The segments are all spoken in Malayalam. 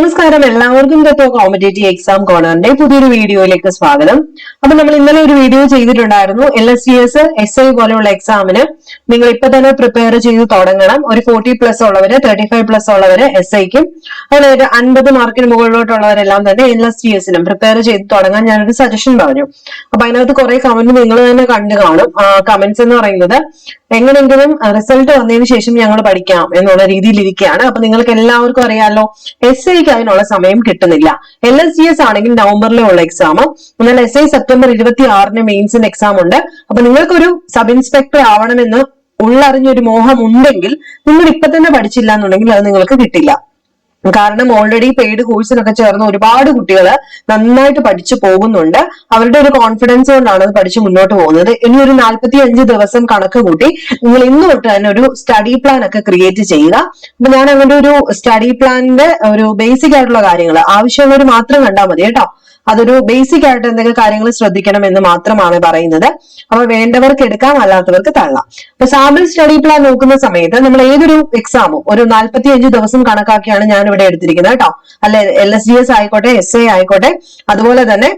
നമസ്കാരം. എല്ലാവർക്കും തത്വ കോമ്പറ്റേറ്റീവ് എക്സാം കോർണറിന്റെ പുതിയൊരു വീഡിയോയിലേക്ക് സ്വാഗതം. അപ്പൊ നമ്മൾ ഇന്നലെ ഒരു വീഡിയോ ചെയ്തിട്ടുണ്ടായിരുന്നു. L S C S S I പോലെയുള്ള എക്സാമിന് നിങ്ങൾ ഇപ്പൊ തന്നെ പ്രിപ്പയർ ചെയ്ത് തുടങ്ങണം. ഒരു ഫോർട്ടി പ്ലസ് ഉള്ളവര് തേർട്ടി ഫൈവ് പ്ലസ് ഉള്ളവര് എസ് ഐക്കും ഒരു അൻപത് മാർക്കിന് മുകളിലോട്ടുള്ളവരെല്ലാം തന്നെ എൽ എസ് സി എസിനും പ്രിപ്പയർ ചെയ്ത് തുടങ്ങാൻ ഞാനൊരു സജഷൻ പറഞ്ഞു. അപ്പൊ അതിനകത്ത് കുറെ കമന്റ് നിങ്ങൾ തന്നെ കണ്ടു കാണും. കമന്റ്സ് എന്ന് പറയുന്നത് എങ്ങനെയെങ്കിലും റിസൾട്ട് വന്നതിന് ശേഷം ഞങ്ങൾ പഠിക്കാം എന്നുള്ള രീതിയിലിരിക്കുകയാണ് അപ്പൊ നിങ്ങൾക്ക് എല്ലാവർക്കും അറിയാലോ എസ് ഐക്ക് അതിനുള്ള സമയം കിട്ടുന്നില്ല. എൽ എസ് ജി എസ് ആണെങ്കിൽ നവംബറിലെ ഉള്ള എക്സാം എന്നാൽ എസ് ഐ സെപ്റ്റംബർ ഇരുപത്തി ആറിന് മെയിൻസിന് എക്സാം ഉണ്ട്. അപ്പൊ നിങ്ങൾക്കൊരു സബ് ഇൻസ്പെക്ടർ ആവണമെന്ന് ഉള്ളറിഞ്ഞൊരു മോഹം ഉണ്ടെങ്കിൽ നിങ്ങൾ ഇപ്പൊ തന്നെ പഠിച്ചില്ല എന്നുണ്ടെങ്കിൽ അത് നിങ്ങൾക്ക് കിട്ടില്ല. കാരണം ഓൾറെഡി പെയ്ഡ് കോഴ്സിനൊക്കെ ചേർന്ന് ഒരുപാട് കുട്ടികൾ നന്നായിട്ട് പഠിച്ചു പോകുന്നുണ്ട്. അവരുടെ ഒരു കോൺഫിഡൻസ് കൊണ്ടാണ് അത് പഠിച്ച് മുന്നോട്ട് പോകുന്നത്. ഇനി ഒരു നാൽപ്പത്തി അഞ്ച് ദിവസം കണക്ക് കൂട്ടി നിങ്ങൾ ഇന്ന് തൊട്ട് തന്നെ ഒരു സ്റ്റഡി പ്ലാൻ ഒക്കെ ക്രിയേറ്റ് ചെയ്യുക. അപ്പൊ ഞാൻ അങ്ങനെ ഒരു സ്റ്റഡി പ്ലാനിന്റെ ഒരു ബേസിക് ആയിട്ടുള്ള കാര്യങ്ങൾ ആവശ്യമുള്ളവർ മാത്രം കണ്ടാൽ മതി കേട്ടോ. അതൊരു ബേസിക് ആയിട്ട് എന്തെങ്കിലും കാര്യങ്ങൾ ശ്രദ്ധിക്കണം എന്ന് മാത്രമാണ് പറയുന്നത്. അപ്പൊ വേണ്ടവർക്ക് എടുക്കാം അല്ലാത്തവർക്ക് തള്ളാം. അപ്പൊ സാമ്പിൾ സ്റ്റഡി പ്ലാൻ നോക്കുന്ന സമയത്ത് നമ്മൾ ഏതൊരു എക്സാമും ഒരു നാൽപ്പത്തി അഞ്ച് ദിവസം കണക്കാക്കിയാണ് ഞാൻ ഇവിടെ എടുത്തിരിക്കുന്നത് കേട്ടോ. അല്ലെ എൽ എസ് ഡി എസ് ആയിക്കോട്ടെ എസ് ഐ ആയിക്കോട്ടെ. അതുപോലെ തന്നെ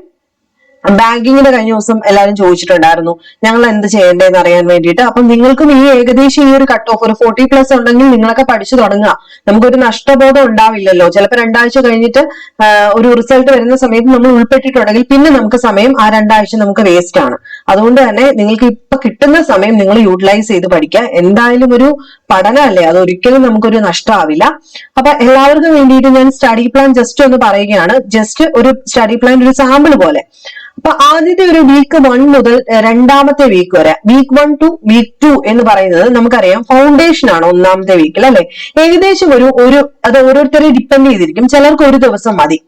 ബാങ്കിങ്ങിന്റെ കഴിഞ്ഞ ദിവസം എല്ലാവരും ചോദിച്ചിട്ടുണ്ടായിരുന്നു ഞങ്ങൾ എന്ത് ചെയ്യേണ്ടതെന്ന് അറിയാൻ വേണ്ടിയിട്ട്. അപ്പം നിങ്ങൾക്കും ഈ ഏകദേശം ഈ ഒരു കട്ട് ഓഫ് ഒരു ഫോർട്ടി പ്ലസ് ഉണ്ടെങ്കിൽ നിങ്ങളൊക്കെ പഠിച്ചു തുടങ്ങുക. നമുക്കൊരു നഷ്ടബോധം ഉണ്ടാവില്ലല്ലോ. ചിലപ്പോൾ രണ്ടാഴ്ച കഴിഞ്ഞിട്ട് ഒരു റിസൾട്ട് വരുന്ന സമയത്ത് നമ്മൾ ഉൾപ്പെട്ടിട്ടുണ്ടെങ്കിൽ പിന്നെ നമുക്ക് സമയം ആ രണ്ടാഴ്ച നമുക്ക് വേസ്റ്റ് ആണ്. അതുകൊണ്ട് തന്നെ നിങ്ങൾക്ക് ഇപ്പൊ കിട്ടുന്ന സമയം നിങ്ങൾ യൂട്ടിലൈസ് ചെയ്ത് പഠിക്കുക. എന്തായാലും ഒരു പഠനമല്ലേ? അത് ഒരിക്കലും നമുക്കൊരു നഷ്ടമാവില്ല അപ്പൊ എല്ലാവർക്കും വേണ്ടിയിട്ട് ഞാൻ സ്റ്റഡി പ്ലാൻ ജസ്റ്റ് ഒന്ന് പറയുകയാണ്. ജസ്റ്റ് ഒരു സ്റ്റഡി പ്ലാൻ ഒരു സാമ്പിൾ പോലെ. അപ്പൊ ആദ്യത്തെ ഒരു വീക്ക് വൺ മുതൽ രണ്ടാമത്തെ വീക്ക് വരെ week one two week two എന്ന് പറയുന്നത് നമുക്കറിയാം ഫൗണ്ടേഷൻ ആണ് ഒന്നാമത്തെ വീക്കിൽ അല്ലെ? ഏകദേശം ഒരു ഒരു അത് ഓരോരുത്തരെ ഡിപ്പെൻഡ് ചെയ്തിരിക്കും. ചിലർക്ക് ഒരു ദിവസം മതി.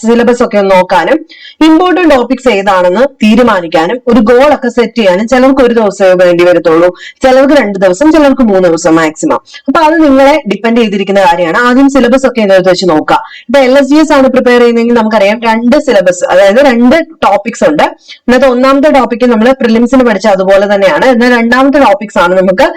സിലബസ് ഒക്കെ നോക്കാനും ഇമ്പോർട്ടന്റ് ടോപ്പിക്സ് ഏതാണെന്ന് തീരുമാനിക്കാനും ഒരു ഗോൾ ഒക്കെ സെറ്റ് ചെയ്യാനും ചിലർക്ക് ഒരു ദിവസമേ വേണ്ടി വരത്തുള്ളൂ. ചിലർക്ക് രണ്ട് ദിവസം ചിലർക്ക് മൂന്ന് ദിവസം മാക്സിമം അപ്പൊ അത് നിങ്ങളെ ഡിപ്പെൻഡ് ചെയ്തിരിക്കുന്ന കാര്യമാണ്. ആദ്യം സിലബസ് ഒക്കെ എന്നത് വെച്ച് നോക്കുക. ഇപ്പൊ എൽ എസ് ജി എസ് ആണ് പ്രിപ്പയർ ചെയ്യുന്നതെങ്കിൽ നമുക്കറിയാം രണ്ട് സിലബസ് അതായത് രണ്ട് ടോപ്പിക്സ് ഉണ്ട്. ഇന്നത്തെ ഒന്നാമത്തെ ടോപ്പിക്ക് നമ്മൾ പ്രിലിംസിന് പഠിച്ച അതുപോലെ തന്നെയാണ്. എന്നാൽ രണ്ടാമത്തെ ടോപ്പിക്സ് ആണ് നമുക്ക്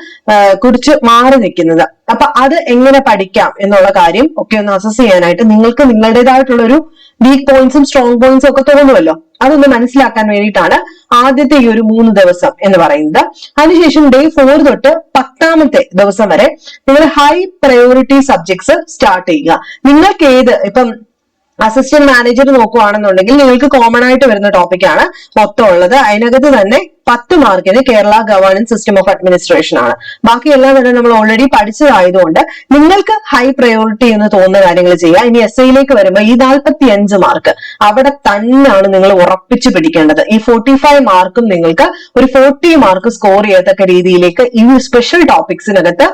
കുറിച്ച് മാറി നിൽക്കുന്നത്. അപ്പൊ അത് എങ്ങനെ പഠിക്കാം എന്നുള്ള കാര്യം ഒക്കെ ഒന്ന് അസസ് ചെയ്യാനായിട്ട് നിങ്ങൾക്ക് നിങ്ങളുടേതായിട്ടുള്ള ഒരു വീക്ക് പോയിന്റ്സും സ്ട്രോങ് പോയിന്റ്സും ഒക്കെ തോന്നുമല്ലോ അതൊന്ന് മനസ്സിലാക്കാൻ വേണ്ടിയിട്ടാണ് ആദ്യത്തെ ഈ ഒരു മൂന്ന് ദിവസം എന്ന് പറയുന്നത്. അതിനുശേഷം ഡേ ഫോർ തൊട്ട് പത്താമത്തെ ദിവസം വരെ നിങ്ങൾ ഹൈ പ്രയോറിറ്റി സബ്ജക്ട്സ് സ്റ്റാർട്ട് ചെയ്യുക. നിങ്ങൾക്ക് ഏത് ഇപ്പം അസിസ്റ്റന്റ് മാനേജർ നോക്കുവാണെന്നുണ്ടെങ്കിൽ നിങ്ങൾക്ക് കോമൺ ആയിട്ട് വരുന്ന ടോപ്പിക്കാണ് മൊത്തം ഉള്ളത്. അതിനകത്ത് തന്നെ പത്ത് മാർക്കിന് Kerala governance system of administration ആണ്. ബാക്കിയെല്ലാം തന്നെ നമ്മൾ ഓൾറെഡി പഠിച്ചതായതുകൊണ്ട് നിങ്ങൾക്ക് ഹൈ പ്രയോറിറ്റി എന്ന് തോന്നുന്ന കാര്യങ്ങൾ ചെയ്യുക. ഇനി എസ് ഐയിലേക്ക് വരുമ്പോൾ ഈ നാൽപ്പത്തി അഞ്ച് മാർക്ക് അവിടെ തന്നെയാണ് നിങ്ങൾ ഉറപ്പിച്ചു പിടിക്കേണ്ടത്. ഈ ഫോർട്ടി ഫൈവ് മാർക്കും നിങ്ങൾക്ക് ഒരു ഫോർട്ടി മാർക്ക് സ്കോർ ചെയ്യത്തക്ക രീതിയിലേക്ക് ഈ സ്പെഷ്യൽ ടോപ്പിക്സിനകത്ത്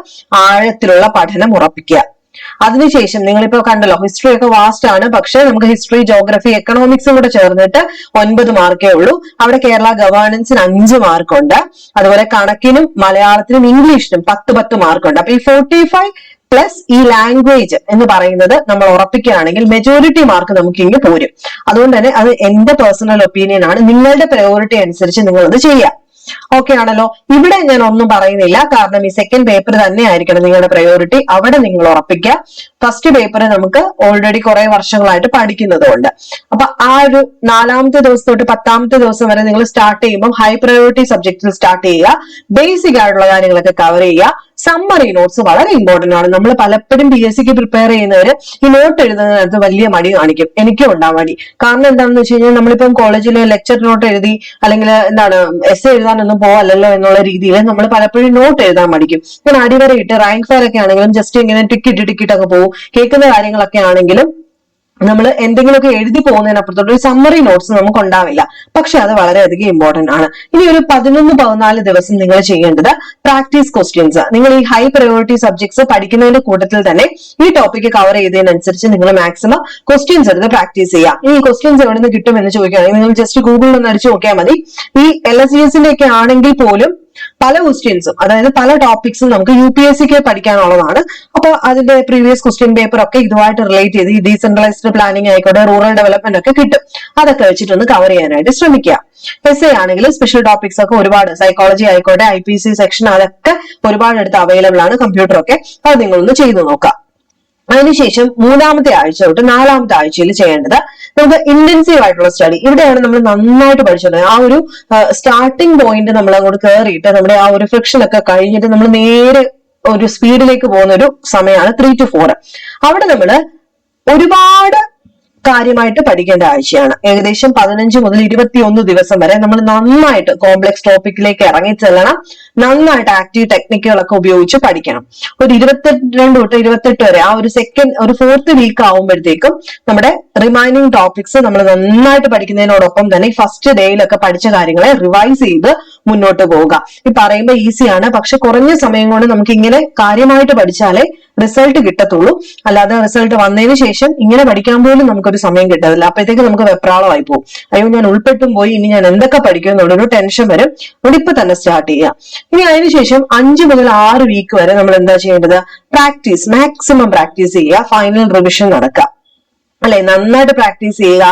ആഴത്തിലുള്ള പഠനം ഉറപ്പിക്കുക. അതിനുശേഷം നിങ്ങളിപ്പോ കണ്ടല്ലോ ഹിസ്റ്ററി ഒക്കെ വാസ്റ്റ് ആണ്. പക്ഷെ നമുക്ക് ഹിസ്റ്ററി ജോഗ്രഫി എക്കണോമിക്സും കൂടെ ചേർന്നിട്ട് ഒൻപത് മാർക്കേ ഉള്ളൂ. അവിടെ കേരള ഗവേണൻസിന് അഞ്ച് മാർക്കുണ്ട് അതുപോലെ കണക്കിനും മലയാളത്തിനും ഇംഗ്ലീഷിനും പത്ത് പത്ത് മാർക്കുണ്ട് അപ്പൊ ഈ ഫോർട്ടി ഫൈവ് പ്ലസ് ഈ ലാംഗ്വേജ് എന്ന് പറയുന്നത് നമ്മൾ ഉറപ്പിക്കുകയാണെങ്കിൽ മെജോറിറ്റി മാർക്ക് നമുക്ക് ഇങ്ങ് പോരും. അതുകൊണ്ട് തന്നെ അത് എന്റെ പേഴ്സണൽ ഒപ്പീനിയൻ ആണ്. നിങ്ങളുടെ പ്രയോറിറ്റി അനുസരിച്ച് നിങ്ങൾ അത് ചെയ്യുക ഓക്കെ ആണല്ലോ. ഇവിടെ ഞാൻ ഒന്നും പറയുന്നില്ല. കാരണം ഈ സെക്കൻഡ് പേപ്പർ തന്നെ ആയിരിക്കണം നിങ്ങളുടെ പ്രയോറിറ്റി അവിടെ നിങ്ങൾ ഉറപ്പിക്കുക. ഫസ്റ്റ് പേപ്പർ നമുക്ക് ഓൾറെഡി കുറെ വർഷങ്ങളായിട്ട് പഠിക്കുന്നത് കൊണ്ട് അപ്പൊ ആ ഒരു നാലാമത്തെ ദിവസം തൊട്ട് പത്താമത്തെ ദിവസം വരെ നിങ്ങൾ സ്റ്റാർട്ട് ചെയ്യുമ്പോൾ ഹൈ പ്രയോറിറ്റി സബ്ജക്റ്റിൽ സ്റ്റാർട്ട് ചെയ്യുക. ബേസിക് ആയിട്ടുള്ള കാര്യങ്ങളൊക്കെ കവർ ചെയ്യുക. സമ്മറി നോട്ട്സ് വളരെ ഇമ്പോർട്ടന്റ് ആണ്. നമ്മൾ പലപ്പോഴും പി എസ് സിക്ക് പ്രിപ്പയർ ചെയ്യുന്നവര് ഈ നോട്ട് എഴുതുന്നതിനകത്ത് വലിയ മടി കാണിക്കും. എനിക്കും ഉണ്ടാവും മടി. കാരണം എന്താണെന്ന് വെച്ച് കഴിഞ്ഞാൽ നമ്മളിപ്പം കോളേജിൽ ലെക്ചർ നോട്ട് എഴുതി അല്ലെങ്കിൽ എന്താണ് എസ് എഴുതാനൊന്നും പോവല്ലല്ലോ എന്നുള്ള രീതിയിൽ നമ്മൾ പലപ്പോഴും നോട്ട് എഴുതാൻ മടിക്കും. ഞാൻ അടിവരയിട്ട് റാങ്ക് ഫയർ ഒക്കെ ആണെങ്കിലും ജസ്റ്റ് ഇങ്ങനെ ടിക്കിട്ട് ടിക്കിട്ടൊക്കെ പോകും കേൾക്കുന്ന കാര്യങ്ങളൊക്കെ ആണെങ്കിലും നമ്മൾ എന്തെങ്കിലുമൊക്കെ എഴുതി പോകുന്നതിനപ്പുറത്തോട്ട് ഒരു സമ്മറി നോട്ട്സ് നമുക്ക് ഉണ്ടാവില്ല. പക്ഷെ അത് വളരെയധികം ഇമ്പോർട്ടന്റ് ആണ്. ഇനി ഒരു പതിനൊന്ന് പതിനാല് ദിവസം നിങ്ങൾ ചെയ്യേണ്ടത് പ്രാക്ടീസ് ക്വസ്റ്റ്യൻസ് നിങ്ങൾ ഈ ഹൈ പ്രയോറിറ്റി സബ്ജക്ട്സ് പഠിക്കുന്നതിന്റെ കൂട്ടത്തിൽ തന്നെ ഈ ടോപ്പിക് കവർ ചെയ്തതിനനുസരിച്ച് നിങ്ങൾ മാക്സിമം ക്വസ്റ്റ്യൻസ് എടുത്ത് പ്രാക്ടീസ് ചെയ്യുക. ഈ ക്വസ്റ്റ്യൻസ് എവിടെ നിന്ന് കിട്ടുമെന്ന് ചോദിക്കുകയാണെങ്കിൽ നിങ്ങൾ ജസ്റ്റ് ഗൂഗിളിൽ ഒന്ന് അടിച്ചു നോക്കിയാൽ മതി. ഈ എൽ എസ് സി എസിന്റെ ഒക്കെ ആണെങ്കിൽ പോലും പല ക്വസ്റ്റ്യൻസും അതായത് പല ടോപ്പിക്സും നമുക്ക് യു പി എസ് സിക്ക് പഠിക്കാനുള്ളതാണ്. അപ്പൊ അതിന്റെ പ്രീവിയസ് ക്വസ്റ്റ്യൻ പേപ്പർ ഒക്കെ ഇതുമായിട്ട് റിലേറ്റ് ചെയ്ത് ഈ ഡീസെൻട്രലൈസ്ഡ് പ്ലാനിംഗ് ആയിക്കോട്ടെ റൂറൽ ഡെവലപ്മെന്റ് ഒക്കെ കിട്ടും. അതൊക്കെ വെച്ചിട്ടൊന്ന് കവർ ചെയ്യാനായിട്ട് ശ്രമിക്കുക. എസ് എ ആണെങ്കിൽ സ്പെഷ്യൽ ടോപ്പിക്സ് ഒക്കെ ഒരുപാട് സൈക്കോളജി ആയിക്കോട്ടെ ഐ പി സി സെക്ഷൻ അതൊക്കെ ഒരുപാട് അടുത്ത് അവൈലബിൾ ആണ് കമ്പ്യൂട്ടർ ഒക്കെ. അത് നിങ്ങളൊന്ന് ചെയ്തു നോക്കാം അതിനുശേഷം മൂന്നാമത്തെ ആഴ്ച തൊട്ട് നാലാമത്തെ ആഴ്ചയിൽ ചെയ്യേണ്ടത് നമുക്ക് ഇന്റൻസീവ് ആയിട്ടുള്ള സ്റ്റഡി ഇവിടെയാണ് നമ്മൾ നന്നായിട്ട് പഠിച്ചത്. ആ ഒരു സ്റ്റാർട്ടിംഗ് പോയിന്റ് നമ്മൾ അങ്ങോട്ട് കയറിയിട്ട് നമ്മുടെ ആ ഒരു ഫ്രിക്ഷൻ ഒക്കെ കഴിഞ്ഞിട്ട് നമ്മൾ നേരെ ഒരു സ്പീഡിലേക്ക് പോകുന്ന ഒരു സമയമാണ് ത്രീ ടു ഫോർ അവിടെ നമ്മൾ ഒരുപാട് കാര്യമായിട്ട് പഠിക്കേണ്ട ആഴ്ചയാണ്. ഏകദേശം പതിനഞ്ച് മുതൽ ഇരുപത്തിയൊന്ന് ദിവസം വരെ നമ്മൾ നന്നായിട്ട് കോംപ്ലക്സ് ടോപ്പിക്കിലേക്ക് ഇറങ്ങി ചെല്ലണം. നന്നായിട്ട് ആക്റ്റീവ് ടെക്നിക്കുകളൊക്കെ ഉപയോഗിച്ച് പഠിക്കണം. ഒരു ഇരുപത്തിരണ്ട് തൊട്ട് ഇരുപത്തെട്ട് വരെ ആ ഒരു സെക്കൻഡ് ഒരു ഫോർത്ത് വീക്ക് ആവുമ്പോഴത്തേക്കും നമ്മുടെ റിമൈനിങ് ടോപ്പിക്സ് നമ്മൾ നന്നായിട്ട് പഠിക്കുന്നതിനോടൊപ്പം തന്നെ ഫസ്റ്റ് ഡേയിലൊക്കെ പഠിച്ച കാര്യങ്ങളെ റിവൈസ് ചെയ്ത് മുന്നോട്ട് പോവുക. ഈ പറയുമ്പോൾ ഈസിയാണ് പക്ഷെ കുറഞ്ഞ സമയം കൊണ്ട് നമുക്ക് ഇങ്ങനെ കാര്യമായിട്ട് പഠിച്ചാലേ റിസൾട്ട് കിട്ടത്തുള്ളൂ. അല്ലാതെ റിസൾട്ട് വന്നതിന് ശേഷം ഇങ്ങനെ പഠിക്കാൻ പോലും നമുക്കൊരു സമയം കിട്ടത്തില്ല. അപ്പോഴത്തേക്ക് നമുക്ക് വെപ്രാളമായി പോകും അയ്യോ ഞാൻ ഉൾപ്പെട്ടും പോയി. ഇനി ഞാൻ എന്തൊക്കെ പഠിക്കും എന്നുള്ളൊരു ടെൻഷൻ വരും. അതുകൊണ്ട് തന്നെ സ്റ്റാർട്ട് ചെയ്യുക ഇനി അതിനുശേഷം അഞ്ച് മുതൽ ആറ് വീക്ക് വരെ നമ്മൾ എന്താ ചെയ്യേണ്ടത്? പ്രാക്ടീസ് മാക്സിമം പ്രാക്ടീസ് ചെയ്യുക. ഫൈനൽ റിവിഷൻ നടക്കുക. അല്ലെ? നന്നായിട്ട് പ്രാക്ടീസ് ചെയ്യുക.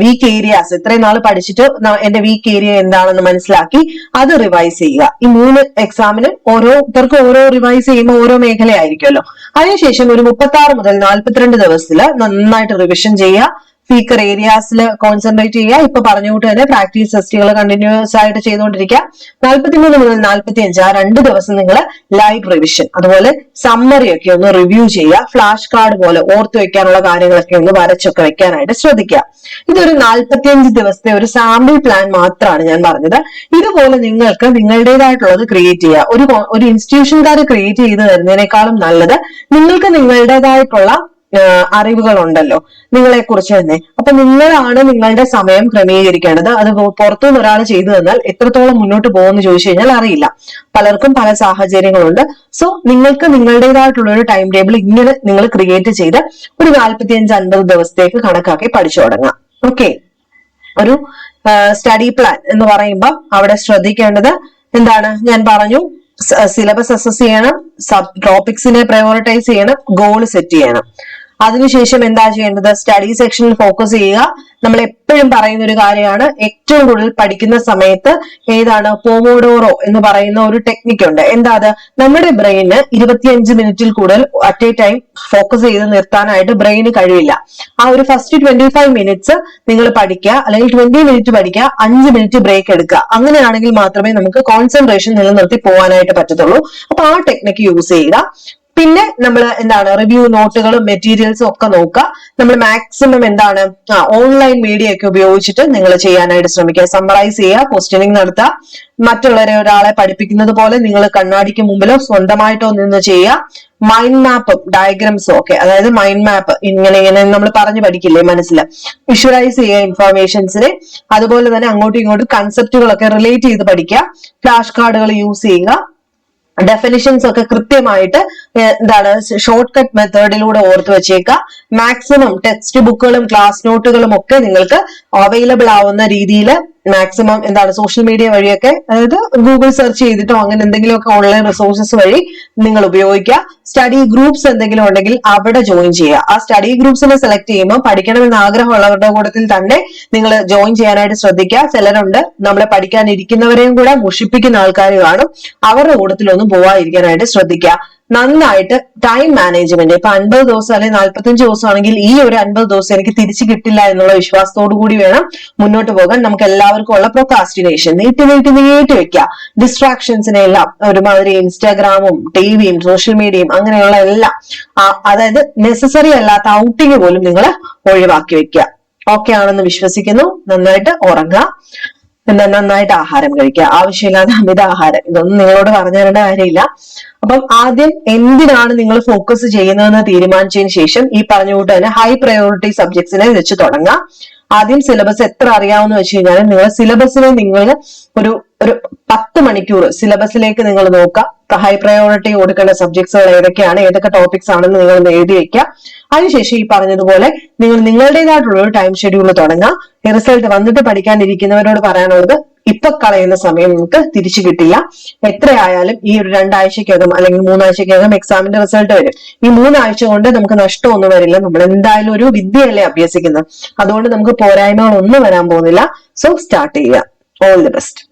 വീക്ക് ഏരിയാസ് ഇത്രയും നാൾ പഠിച്ചിട്ട് എന്റെ വീക്ക് ഏരിയ എന്താണെന്ന് മനസ്സിലാക്കി അത് റിവൈസ് ചെയ്യുക. ഈ മൂന്ന് എക്സാമിന് ഓരോരുത്തർക്ക് ഓരോ റിവൈസ് ചെയ്യുമ്പോൾ ഓരോ മേഖലയായിരിക്കുമല്ലോ. അതിനുശേഷം ഒരു മുപ്പത്തി ആറ് മുതൽ നാൽപ്പത്തിരണ്ട് ദിവസത്തിൽ നന്നായിട്ട് റിവിഷൻ ചെയ്യുക. സ്പീക്കർ ഏരിയാസിൽ കോൺസെൻട്രേറ്റ് ചെയ്യുക. ഇപ്പൊ പറഞ്ഞുകൊണ്ട് തന്നെ പ്രാക്ടീസ് ടെസ്റ്റുകൾ കണ്ടിന്യൂസ് ആയിട്ട് ചെയ്തുകൊണ്ടിരിക്കുക. നാൽപ്പത്തിമൂന്ന് മുതൽ നാൽപ്പത്തി അഞ്ച് ആ രണ്ട് ദിവസം നിങ്ങൾ ലൈവ് റിവിഷൻ അതുപോലെ സമ്മറി ഒക്കെ ഒന്ന് റിവ്യൂ ചെയ്യുക. ഫ്ലാഷ് കാർഡ് പോലെ ഓർത്തു വെക്കാനുള്ള കാര്യങ്ങളൊക്കെ ഒന്ന് വരച്ചൊക്കെ വെക്കാനായിട്ട് ശ്രദ്ധിക്കുക. ഇതൊരു നാൽപ്പത്തിയഞ്ച് ദിവസത്തെ ഒരു സാമ്പിൾ പ്ലാൻ മാത്രമാണ് ഞാൻ പറഞ്ഞത്. ഇതുപോലെ നിങ്ങൾക്ക് നിങ്ങളുടേതായിട്ടുള്ളത് ക്രിയേറ്റ് ചെയ്യുക. ഒരു ഒരു ഇൻസ്റ്റിറ്റ്യൂഷൻകാർ ക്രിയേറ്റ് ചെയ്ത് തരുന്നതിനേക്കാളും നല്ലത് നിങ്ങൾക്ക് നിങ്ങളുടേതായിട്ടുള്ള അറിവുകളുണ്ടല്ലോ നിങ്ങളെ കുറിച്ച് തന്നെ. അപ്പൊ നിങ്ങളാണ് നിങ്ങളുടെ സമയം ക്രമീകരിക്കേണ്ടത്. അത് പുറത്തു പുറത്തുനിന്ന് ഒരാൾ ചെയ്തു തന്നാൽ എത്രത്തോളം മുന്നോട്ട് പോകുമെന്ന് ചോദിച്ചു കഴിഞ്ഞാൽ അറിയില്ല. പലർക്കും പല സാഹചര്യങ്ങളുണ്ട്. സോ നിങ്ങൾക്ക് നിങ്ങളുടേതായിട്ടുള്ള ഒരു ടൈം ടേബിൾ ഇങ്ങനെ നിങ്ങൾ ക്രിയേറ്റ് ചെയ്ത് ഒരു നാൽപ്പത്തി അഞ്ച് അൻപത് ദിവസത്തേക്ക് കണക്കാക്കി പഠിച്ചു തുടങ്ങാം. ഓക്കെ ഒരു സ്റ്റഡി പ്ലാൻ എന്ന് പറയുമ്പോൾ അവിടെ ശ്രദ്ധിക്കേണ്ടത് എന്താണ്? ഞാൻ പറഞ്ഞു സിലബസ് അസസ് ചെയ്യണം സബ് ടോപ്പിക്സിനെ പ്രയോറിറ്റൈസ് ചെയ്യണം ഗോൾ സെറ്റ് ചെയ്യണം. അതിനുശേഷം എന്താ ചെയ്യേണ്ടത്? സ്റ്റഡി സെക്ഷനിൽ ഫോക്കസ് ചെയ്യുക. നമ്മൾ എപ്പോഴും പറയുന്ന ഒരു കാര്യമാണ്. ഏറ്റവും കൂടുതൽ പഠിക്കുന്ന സമയത്ത് ഏതാണ്? പോമോഡോറോ എന്ന് പറയുന്ന ഒരു ടെക്നിക് ഉണ്ട്. എന്താ അത്? നമ്മുടെ ബ്രെയിന് ഇരുപത്തിയഞ്ച് മിനിറ്റിൽ കൂടുതൽ അറ്റ് എ ടൈം ഫോക്കസ് ചെയ്ത് നിർത്താനായിട്ട് ബ്രെയിന് കഴിയില്ല ആ ഒരു ഫസ്റ്റ് ട്വന്റി ഫൈവ് മിനിറ്റ്സ് നിങ്ങൾ പഠിക്കുക. അല്ലെങ്കിൽ ട്വന്റി മിനിറ്റ് പഠിക്കുക. അഞ്ച് മിനിറ്റ് ബ്രേക്ക് എടുക്കുക. അങ്ങനെയാണെങ്കിൽ മാത്രമേ നമുക്ക് കോൺസെൻട്രേഷൻ നിലനിർത്തി പോകാനായിട്ട് പറ്റത്തുള്ളൂ. അപ്പൊ ആ ടെക്നിക്ക് യൂസ് ചെയ്യുക. പിന്നെ നമ്മൾ എന്താണ് റിവ്യൂ നോട്ടുകളും മെറ്റീരിയൽസും ഒക്കെ നോക്കുക. നമ്മൾ മാക്സിമം എന്താണ്? ഓൺലൈൻ മീഡിയ ഒക്കെ ഉപയോഗിച്ചിട്ട് നിങ്ങൾ ചെയ്യാനായിട്ട് ശ്രമിക്കുക. സമ്മറൈസ് ചെയ്യുക ക്വസ്റ്റ്യനിങ് നടത്തുക. മറ്റുള്ളവരെ ഒരാളെ പഠിപ്പിക്കുന്നത് പോലെ നിങ്ങൾ കണ്ണാടിക്ക് മുമ്പിലോ സ്വന്തമായിട്ടോ നിന്ന് ചെയ്യുക. മൈൻഡ് മാപ്പും ഡയഗ്രാംസും ഒക്കെ. അതായത് മൈൻഡ് മാപ്പ് ഇങ്ങനെ ഇങ്ങനെ നമ്മൾ പറഞ്ഞു പഠിക്കില്ലേ മനസ്സിൽ വിഷ്വലൈസ് ചെയ്യുക ഇൻഫർമേഷൻസിനെ അതുപോലെ തന്നെ അങ്ങോട്ടും ഇങ്ങോട്ടും കൺസെപ്റ്റുകളൊക്കെ റിലേറ്റ് ചെയ്ത് പഠിക്കുക. ഫ്ലാഷ് കാർഡുകൾ യൂസ് ചെയ്യുക. ഡെഫിനിഷൻസ് ഒക്കെ കൃത്യമായിട്ട് എന്താണ് ഷോർട്ട് കട്ട് മെത്തേഡിലൂടെ ഓർത്ത് വെച്ചേക്കുക മാക്സിമം ടെക്സ്റ്റ് ബുക്കുകളും ക്ലാസ് നോട്ടുകളും ഒക്കെ നിങ്ങൾക്ക് അവൈലബിൾ ആവുന്ന രീതിയിൽ മാക്സിമം എന്താണ് സോഷ്യൽ മീഡിയ വഴിയൊക്കെ അതായത് ഗൂഗിൾ സെർച്ച് ചെയ്തിട്ടോ അങ്ങനെ എന്തെങ്കിലുമൊക്കെ ഓൺലൈൻ റിസോഴ്സസ് വഴി നിങ്ങൾ ഉപയോഗിക്കുക. സ്റ്റഡി ഗ്രൂപ്പ്സ് എന്തെങ്കിലും ഉണ്ടെങ്കിൽ അവിടെ ജോയിൻ ചെയ്യുക. ആ സ്റ്റഡി ഗ്രൂപ്പ്സിനെ സെലക്ട് ചെയ്യുമ്പോൾ പഠിക്കണമെന്ന് ആഗ്രഹമുള്ളവരുടെ കൂട്ടത്തിൽ തന്നെ നിങ്ങൾ ജോയിൻ ചെയ്യാനായിട്ട് ശ്രദ്ധിക്കുക. ചിലരുണ്ട് നമ്മളെ പഠിക്കാനിരിക്കുന്നവരെയും കൂടെ മുഷിപ്പിക്കുന്ന ആൾക്കാർ കാണും. അവരുടെ കൂട്ടത്തിലൊന്നും പോവാതിരിക്കാനായിട്ട് ശ്രദ്ധിക്കുക. നന്നായിട്ട് ടൈം മാനേജ്മെന്റ് ഇപ്പൊ അൻപത് ദിവസം അല്ലെങ്കിൽ നാൽപ്പത്തഞ്ച് ദിവസം ആണെങ്കിൽ ഈ ഒരു അൻപത് ദിവസം എനിക്ക് തിരിച്ചു കിട്ടില്ല എന്നുള്ള വിശ്വാസത്തോടു കൂടി വേണം മുന്നോട്ട് പോകാൻ. നമുക്ക് എല്ലാവർക്കും ഉള്ള പ്രൊക്കാസ്റ്റിനേഷൻ നീട്ടി നീട്ടി നീട്ടി വെക്കുക ഡിസ്ട്രാക്ഷൻസിനെ എല്ലാം. ഒരുമാതിരി ഇൻസ്റ്റാഗ്രാമും ടിവിയും സോഷ്യൽ മീഡിയയും അങ്ങനെയുള്ള എല്ലാം. അതായത് നെസസറി അല്ലാത്ത ഔട്ടിങ് പോലും നിങ്ങൾ ഒഴിവാക്കി വെക്കുക ഓക്കെ ആണെന്ന് വിശ്വസിക്കുന്നു. നന്നായിട്ട് ഉറങ്ങുക. എന്നാ നന്നായിട്ട് ആഹാരം കഴിക്കുക. ആവശ്യമില്ലാതെ അമിത ആഹാരം. ഇതൊന്നും നിങ്ങളോട് പറഞ്ഞു തരേണ്ട കാര്യമില്ല. അപ്പം ആദ്യം എന്തിനാണ് നിങ്ങൾ ഫോക്കസ് ചെയ്യുന്നതെന്ന് തീരുമാനിച്ചതിന് ശേഷം ഈ പറഞ്ഞ കൂട്ട് തന്നെ ഹൈ പ്രയോറിറ്റി സബ്ജക്ട്സിനെ വെച്ച് തുടങ്ങുക. ആദ്യം സിലബസ് എത്ര അറിയാവുന്ന വെച്ച് കഴിഞ്ഞാൽ നിങ്ങൾ സിലബസിനെ നിങ്ങൾ ഒരു ഒരു പത്ത് മണിക്കൂർ സിലബസിലേക്ക് നിങ്ങൾ നോക്കുക. ഹൈ പ്രയോറിറ്റി കൊടുക്കേണ്ട സബ്ജക്ട്സുകൾ ഏതൊക്കെയാണ് ഏതൊക്കെ ടോപ്പിക്സ് ആണെന്ന് നിങ്ങൾ എഴുതി വെക്കുക. അതിനുശേഷം ഈ പറഞ്ഞതുപോലെ നിങ്ങൾ നിങ്ങളുടേതായിട്ടുള്ള ഒരു ടൈം ഷെഡ്യൂൾ തുടങ്ങുക. റിസൾട്ട് വന്നിട്ട് പഠിക്കാനിരിക്കുന്നവരോട് പറയാനുള്ളത് ഇപ്പൊ കളയുന്ന സമയം നിങ്ങൾക്ക് തിരിച്ചു കിട്ടില്ല. എത്രയായാലും ഈ ഒരു രണ്ടാഴ്ചക്കകം അല്ലെങ്കിൽ മൂന്നാഴ്ചക്കകം എക്സാമിന്റെ റിസൾട്ട് വരും. ഈ മൂന്നാഴ്ച കൊണ്ട് നമുക്ക് നഷ്ടമൊന്നും വരില്ല. നമ്മൾ എന്തായാലും ഒരു വിദ്യയല്ലേ അഭ്യസിക്കുന്നത്. അതുകൊണ്ട് നമുക്ക് പോരായ്മകളൊന്നും വരാൻ പോകുന്നില്ല. സോ സ്റ്റാർട്ട് ചെയ്യുക. All the best